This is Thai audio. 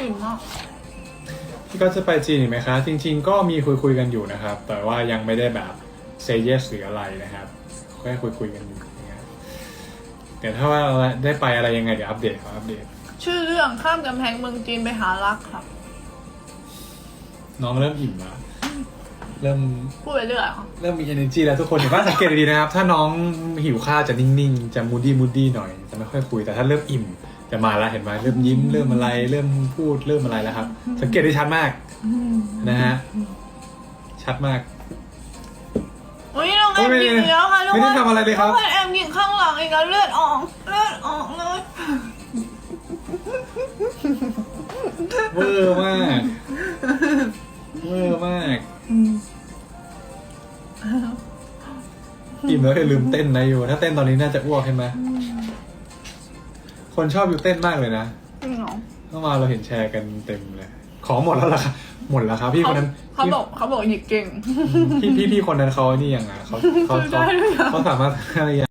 อิ่มมากพี่ก็จะไปจีนอีกไหมคะ จริง ๆ ก็มีคุยคุยๆกันอยู่นะครับ แต่ว่ายังไม่ได้แบบเซเยสหรืออะไรนะครับแค่คุยคุยๆกันอยู่นะครับเดี๋ยวถ้าว่าได้ไปอะไรยังไงเดี๋ยวอัปเดตครับอัปเดต ชื่อเรื่องข้ามกำแพงเมืองจีนไปหารักครับ น้องเริ่มอิ่มแล้วเริ่มพูดไปเรื่อยเหรอเริ่มมี energy แล้วทุกคนเห็นว่าสังเกตดีๆนะครับ ถ้าน้องหิวข้าวจะนิ่งๆ จะ moody moody หน่อย จะไม่ค่อยคุยแต่ถ้าเริ่มอิ่ม จะมาแล้วเห็นไหมเริ่มยิ้มเริ่มอะไร เริ่มพูดเริ่มอะไรแล้วครับ สังเกตได้ชัดมากนะฮะชัดมาก อุ้ยน้องแอมกินอีกแล้วค่ะทุกคนไม่ได้ทำอะไรเลยครับน้องแอมกินข้างหลังอีกแล้วเลือดออกเลือดออกเลยเวอร์มากเวอร์มากอิ่มแล้วอย่าลืมเต้นนะอยู่ ถ้าเต้นตอนนี้น่าจะอ้วกใช่ไหม คนชอบอยู่เต้นมากเลยนะจริงเหรอเมื่อวานเราเห็นแชร์กันเต็มเลย ของหมดแล้วล่ะครับหมดแล้วครับ พี่คนนั้นเขาพี่บอกเขาบอกหยิกเก่ง พี่พี่พี่คนนั้นเขานี่ยังไงเขาเขาได้เขาด้วยเหรอเขาสามารถอะไร